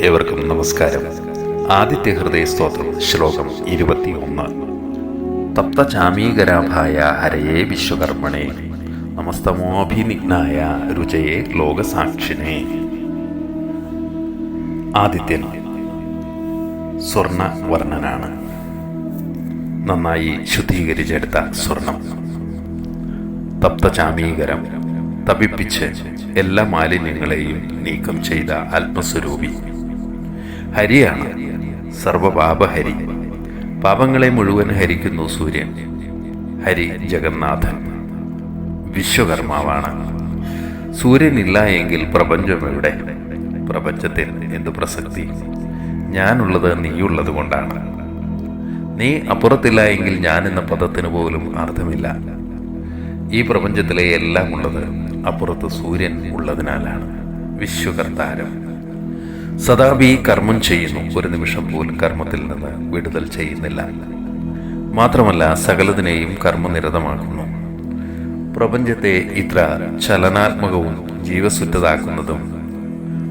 ഏവർക്കും നമസ്കാരം. ആദിത്യ ഹൃദയ സ്തോത്രം ശ്ലോകം ഇരുപത്തിയൊന്ന്. തപ്തചാമീകരാഭായ ഹരയേ വിശ്വകർമ്മണേ. നമസ്തമോഭിനിഗ്നായ രുചയെ ലോകസാക്ഷിനെ. ആദിത്യൻ സ്വർണ വർണനാണ് നന്നായി ശുദ്ധീകരിച്ചെടുത്ത സ്വർണം. തപ്തചാമീകരം തപിപ്പിച്ച് എല്ലാ മാലിന്യങ്ങളെയും നീക്കം ചെയ്ത ആത്മസ്വരൂപി. ഹരിയാണ് സർവപാപഹരി. പാപങ്ങളെ മുഴുവൻ ഹരിക്കുന്നു സൂര്യൻ. ഹരി ജഗന്നാഥൻ. വിശ്വകർമാവാണ്. സൂര്യനില്ല എങ്കിൽ പ്രപഞ്ചം എവിടെ? പ്രപഞ്ചത്തിൽ എന്ത് പ്രസക്തി? ഞാനുള്ളത് നീയുള്ളത് കൊണ്ടാണ്. നീ അപ്പുറത്തില്ല എങ്കിൽ ഞാൻ എന്ന പദത്തിന് പോലും അർത്ഥമില്ല. ഈ പ്രപഞ്ചത്തിലെ എല്ലാം ഉള്ളത് അപ്പുറത്ത് സൂര്യൻ ഉള്ളതിനാലാണ്. വിശ്വകർത്താരം. സദാബി കർമ്മം ചെയ്യുന്നു. ഒരു നിമിഷം പോലും കർമ്മത്തിൽ നിന്ന് വിടുതൽ ചെയ്യുന്നില്ല. മാത്രമല്ല സകലതിനെയും കർമ്മനിരതമാക്കുന്നു. പ്രപഞ്ചത്തെ ഇത്ര ചലനാത്മകവും ജീവസുറ്റതാക്കുന്നതും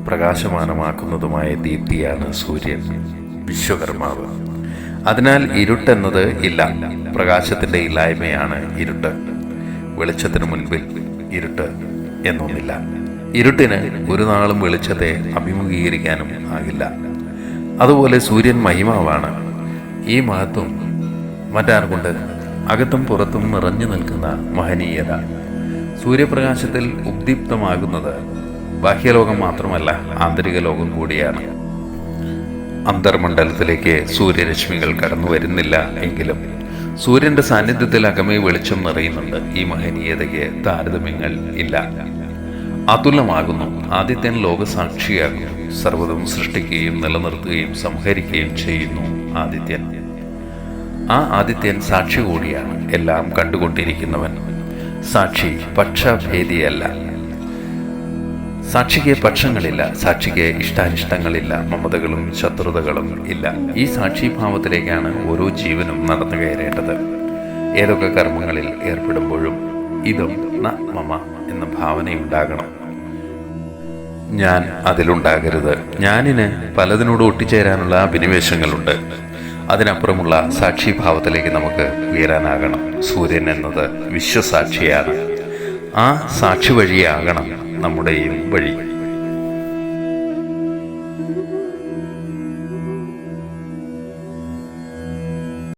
പ്രകാശമാനമാക്കുന്നതുമായ ദീപ്തിയാണ് സൂര്യൻ വിശ്വകർമാവ്. അതിനാൽ ഇരുട്ടെന്നത് ഇല്ല. പ്രകാശത്തിന്റെ ഇല്ലായ്മയാണ് ഇരുട്ട്. വെളിച്ചത്തിന് മുൻപിൽ ഇരുട്ട് എന്നൊന്നില്ല. ഇരുട്ടിന് ഒരു നാളും വെളിച്ചത്തെ അഭിമുഖീകരിക്കാനും ആകില്ല. അതുപോലെ സൂര്യൻ മഹിമാവാണ്. ഈ മഹത്വം മറ്റാർക്കുണ്ട്? അകത്തും പുറത്തും നിറഞ്ഞു നിൽക്കുന്ന മഹനീയത. സൂര്യപ്രകാശത്തിൽ ഉദ്ദീപ്തമാകുന്നത് ബാഹ്യലോകം മാത്രമല്ല ആന്തരിക ലോകം കൂടിയാണ്. അന്തർമണ്ഡലത്തിലേക്ക് സൂര്യരശ്മികൾ കടന്നു വരുന്നില്ല എങ്കിലും സൂര്യന്റെ സാന്നിധ്യത്തിൽ അകമേ വെളിച്ചം നിറയുന്നുണ്ട്. ഈ മഹനീയതയ്ക്ക് താരതമ്യങ്ങൾ ഇല്ല. അതുലമാകുന്നു ആദിത്യൻ ലോകസാക്ഷിയാകുന്നു സർവതും സൃഷ്ടിക്കുകയും നിലനിർത്തുകയും സംഹരിക്കുകയും ചെയ്യുന്നു ആദിത്യൻ. ആ ആദിത്യൻ സാക്ഷി കൂടിയാണ് എല്ലാം കണ്ടുകൊണ്ടിരിക്കുന്നവൻ. സാക്ഷി പക്ഷഭേദിയല്ല. സാക്ഷിക്ക് പക്ഷങ്ങളില്ല സാക്ഷിക്ക് ഇഷ്ടാനിഷ്ടങ്ങളില്ല മമതകളും ശത്രുതകളും ഇല്ല. ഈ സാക്ഷിഭാവത്തിലേക്കാണ് ഓരോ ജീവനും നടന്നു കയറേണ്ടത്. ഏതൊക്കെ കർമ്മങ്ങളിൽ ഏർപ്പെടുമ്പോഴും ഇതും ന മമ എന്ന ഭാവനയുണ്ടാകണം. ഞാൻ അതിലുണ്ടാകരുത്. ഞാനിന് പലതിനോട് ഒട്ടിച്ചേരാനുള്ള അഭിനിവേശങ്ങളുണ്ട്. അതിനപ്പുറമുള്ള സാക്ഷിഭാവത്തിലേക്ക് നമുക്ക് ഉയരാനാകണം. സൂര്യൻ എന്നത് വിശ്വസാക്ഷിയാണ്. ആ സാക്ഷി വഴിയാകണം നമ്മുടെയും വഴി.